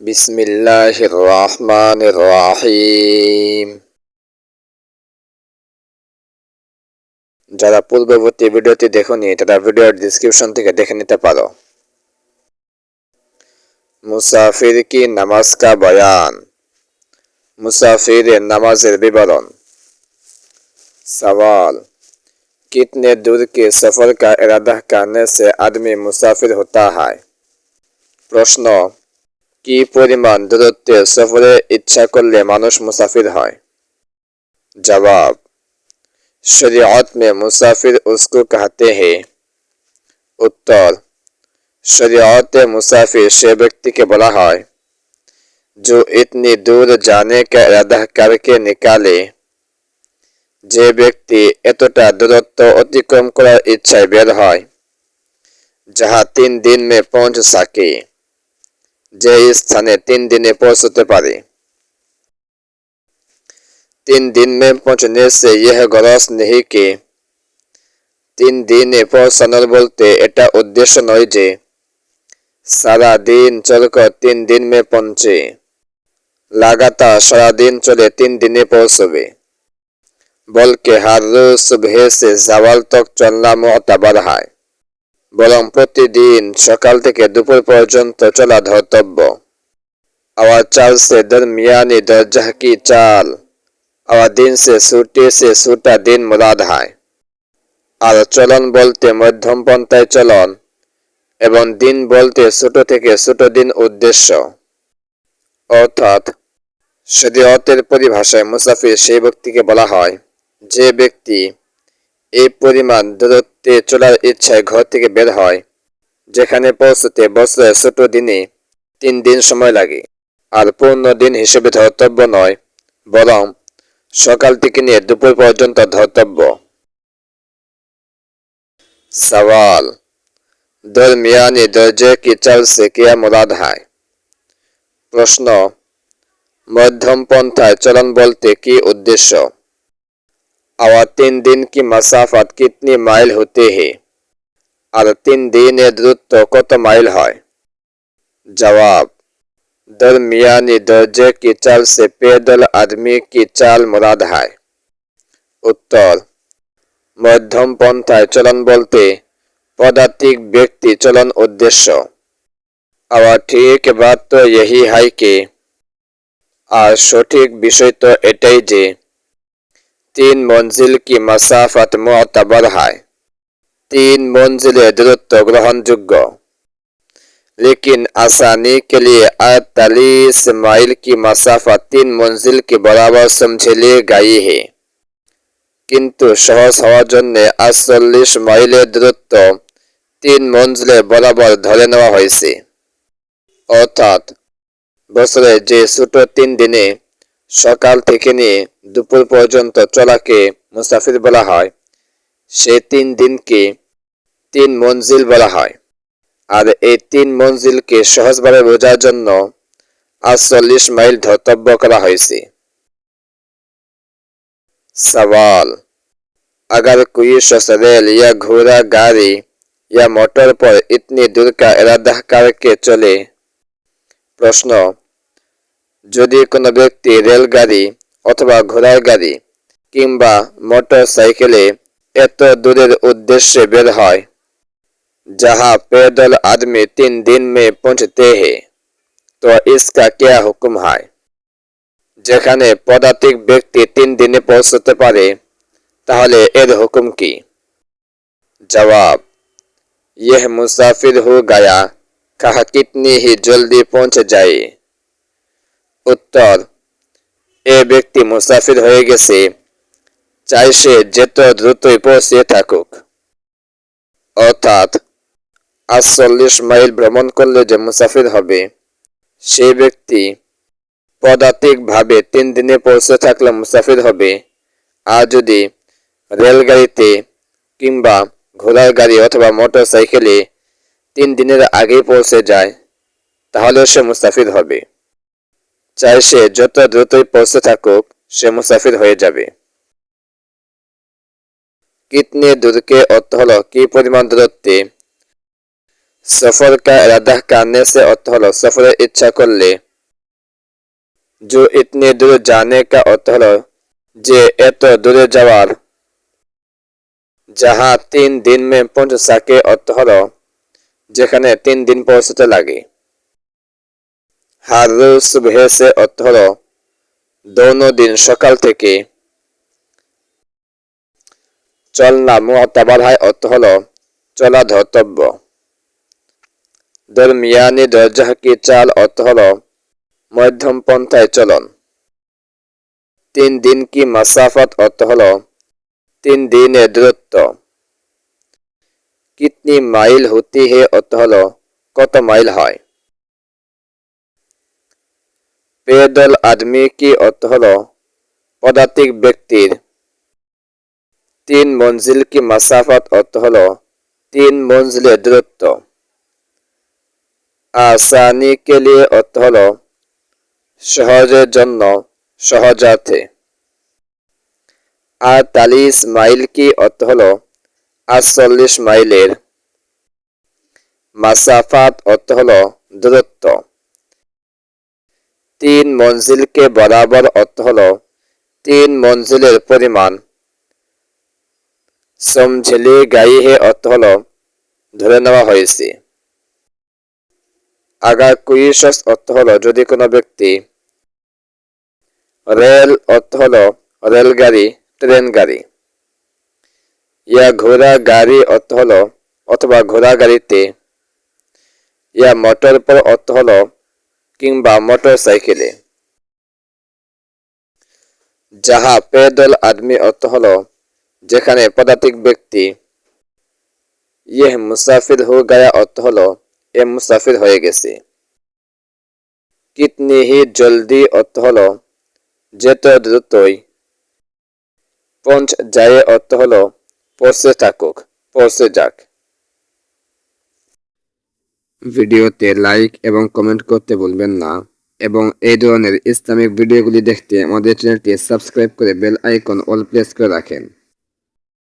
বিসমিল্লাহির রহমানির রহিম যারা পূর্ববর্তী ভিডিওটি দেখনি তারা ভিডিওর ডিসক্রিপশন থেকে দেখে নিতে পারো মুসাফির কি নামাজ কা বয়ান মুসাফিরের নামাজের বিবরণ सवाल कितने दूर के सफर का इरादा करने से आदमी मुसाफिर होता है প্রশ্ন কি পরিমাণ দূরত্বে সফরে ইচ্ছা করলে মানুষ মুসাফির হয় জবাব शरीयत में मुसाफिर उसको कहते हैं उत्तर शरीयत मुसाफिर से व्यक्ति के बड़ा है जो इतनी दूर जाने का इरादा करके निकाले যে ব্যক্তি এতটা দূরত্ব অতিক্রম করার ইচ্ছায় বের হয় যাহা তিন দিন মে পৌঁছ সকে যে স্থানে তিন দিনে পৌঁছতে পারে। তিন দিন মে পৌঁছনে সে ইহ গরজ নেই কে। তিন দিনে পৌঁছানোর বলতে এটা উদ্দেশ্য নয় যে সারা দিন চলকর তিন দিন মে পৌঁছে। লাগাতার সারাদিন চলে তিন দিনে পৌঁছবে। বলকে হার রোজ সুবহ সে জাওয়াল তক চলনা মতাবার হয়। বরং প্রতিদিন সকাল থেকে দুপুর পর্যন্ত চলা ধর্তব্য। আওয়াজ চাল সে দরমিয়ানি দরজাহ কি চাল। আওয়াজ দিন সে ছুটি সে ছুটা দিন মুরাদ হয় আর চলন বলতে মধ্যম পন্থায় চলন এবং দিন বলতে ছোট থেকে ছোট দিন উদ্দেশ্য। অর্থাৎ শরীয়তের পরিভাষায় মুসাফির সেই ব্যক্তিকে বলা হয়, যে ব্যক্তি এই পরিমাণ দূরত্বে চলার ইচ্ছায় ঘর থেকে বের হয়, যেখানে পৌঁছতে বছরের ছোট দিনে তিন দিন সময় লাগে, আর পূর্ণ দিন হিসেবে ধর্তব্য নয়, বরং সকাল থেকে নিয়ে দুপুর পর্যন্ত ধর্তব্য। সওয়াল, দরমিয়ানি দরজে কি চাল সে কিয়া মুরাদ হয় প্রশ্ন মধ্যম পন্থায় চলন বলতে কি উদ্দেশ্য? और तीन दिन की मसाफत कितनी माइल होते हैं और तीन दिन दूरत्व कत माइल है जवाब दरमियानी दर्जे की चाल से पैदल आदमी की चाल मुराद है उत्तर मध्यम पंथाय चलन बोलते पदातिक व्यक्ति चलन उद्देश्य और ठीक बात तो यही है कि আর সঠিক বিষয় তো এটাই যে तीन मंजिल की मसाफत मोतबर है तीन मंजिल दूरत्व ग्रहण योग्य लेकिन आसानी के लिए अड़तालीस माइल की मसाफत तीन मंजिल के बराबर समझे लिए गई है কিন্তু সহজ হওয়ার জন্য আটচল্লিশ মাইলের দূরত্ব তিন মঞ্জিলে বরাবর ধরে নেওয়া হয়েছে অর্থাৎ বছরে যে ছোট তিন দিনে সকাল থেকে নিয়ে দুপুর পর্যন্ত চলাকে মুসাফির বলা হয় সে তিন দিনকে তিন মঞ্জিল বলা হয় আর এই তিন মঞ্জিলকে সহজভাবে বোঝার জন্য আটচল্লিশ মাইল ধর্তব্য করা হয়েছে সওয়াল अगर कोई शसरेल या घोड़ा गाड़ी या मोटर पर इतनी दूर का इरादा करके चले प्रश्न যদি কোনো ব্যক্তি রেলগাড়ি অথবা ঘোড়ার গাড়ি কিংবা মোটর সাইকেলে এত দূরের উদ্দেশ্যে বের হয় যাহা पैदल आदमी তিন দিন মে পৌঁছতে হে তো ইসকা क्या হুকুম হয় যেখানে পদাতিক ব্যক্তি তিন দিনে পৌঁছতে পারে তাহলে এর হুকুম কি জবাব यह मुसाफिर हो गया कहा कितनी ही जल्दी पहुंच जाए উত্তর, এ ব্যক্তি মুসাফির হয়ে গেছে, চাই সে যেত দ্রুতই পৌঁছে থাকুক। অর্থাৎ, আটচল্লিশ মাইল ভ্রমণ করলে যে মুসাফির হবে সে ব্যক্তি পদাতিকভাবে তিন দিনে পৌঁছে থাকলে মুসাফির হবে। আর যদি রেলগাড়িতে কিংবা ঘোড়ার গাড়ি অথবা মোটর সাইকেলে তিন দিনের আগেই পৌঁছে যায় তাহলে সে মুসাফির হবে। চাই সে যত দ্রুতই পৌঁছে থাকুক সে মুসাফির হয়ে যাবে কিতনে দূরকে অর্থ হলো কি পরিমাণ দূরত্বে সফর কা ইরাদা কারনে সে অর্থ হলো সফরের ইচ্ছা করলে जो इतने दूर जाने का अर्थ হলো যে এত দূরে যাওয়ার যাহা তিন দিন মে পৌঁছ সাকে অর্থ হলো যেখানে তিন দিন পৌঁছতে লাগে হার রোজ সুবহ সে অর্থ হলো দোনো দিন সকাল থেকে। চলনা মুহতাবার হয় অর্থ হলো চলা ধর্তব্য। দরমিয়ানি দরজাহ কি চাল অর্থ মধ্যম পন্থায় চলন। তিন দিন কি মাসাফত অর্থ হলো তিন দিনের দূরত্ব। কিতনি মাইল হতি হে অর্থ হলো কত মাইল হয়? পেদল আদমি কি অর্থ হলো পদাতিক ব্যক্তির? তিন মঞ্জিল কি মাসাফত অর্থ হলো তিন মঞ্জিলের দূরত্ব? আসানি কে লিয়ে অর্থ হলো সহজের জন্য সহজার্থে আটতালিশ মাইল কি অর্থ হলো আটচল্লিশ মাইলের? মাসাফাত অর্থ হলো দূরত্ব। তিন মঞ্জিলকে বরাবর অর্থ হলো তিন মঞ্জিলের পরিমাণ। সমঝেলি গাই হে অর্থ হলো, ধরে নেওয়া হয়েছে। আগা কুইশস অর্থ হলো, যদি কোনো ব্যক্তি রেল অর্থ হলো, রেলগাড়ি ট্রেন গাড়ি ইয়া ঘোড়া গাড়ি অর্থ হলো, অথবা ঘোড়া গাড়িতে। ইয়া মোটর পর অর্থ হলো কিংবা মোটর সাইকেলে যাহা পেদল আদমি অর্থ হল, যেখানে পদাতিক ব্যক্তি ইহ মুসাফির হো গায়া অর্থ হল, এ মুসাফির হয়ে গেছে। কিতনি হি জলদি অর্থ হল, যেত দ্রুতই। পঞ্চ যায় অর্থ হল, পৌঁছে থাকুক, পৌঁছে যাক। ভিডিওতে লাইক এবং কমেন্ট করতে ভুলবেন না এবং এই ধরনের ইসলামিক ভিডিওগুলি দেখতে আমাদের চ্যানেলটি সাবস্ক্রাইব করে বেল আইকন অল প্রেস করে রাখেন।